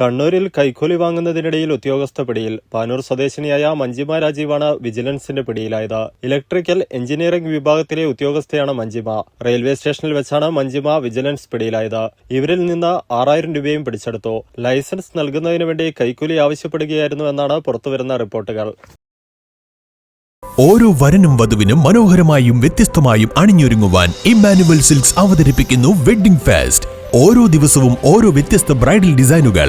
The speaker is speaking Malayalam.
കണ്ണൂരിൽ കൈക്കൂലി വാങ്ങുന്നതിനിടയിൽ ഉദ്യോഗസ്ഥ പിടിയിൽ പാനൂർ സ്വദേശിനിയായ മഞ്ജിമ രാജീവാണ് വിജിലൻസിന്റെ പിടിയിലായത്. ഇലക്ട്രിക്കൽ എഞ്ചിനീയറിംഗ് വിഭാഗത്തിലെ ഉദ്യോഗസ്ഥയാണ് മഞ്ജിമ. റെയിൽവേ സ്റ്റേഷനിൽ വെച്ചാണ് മഞ്ജിമ വിജിലൻസ് പിടിയിലായത്. ഇവരിൽ നിന്ന് ആറായിരം രൂപയും പിടിച്ചെടുത്തു. ലൈസൻസ് നൽകുന്നതിന് വേണ്ടി കൈക്കൂലി ആവശ്യപ്പെടുകയായിരുന്നു എന്നാണ് പുറത്തുവരുന്ന റിപ്പോർട്ടുകൾ. ഓരോ വരനും വധുവിനും മനോഹരമായും വ്യത്യസ്തമായും അണിഞ്ഞൊരുങ്ങുവാൻ ഇമ്മാനുവൽ സിൽക്സ് അവതരിപ്പിക്കുന്നു വെഡ്ഡിംഗ് ഫാസ്റ്റ്. ഓരോ ദിവസവും ഓരോ വ്യത്യസ്ത ബ്രൈഡൽ ഡിസൈനുകൾ.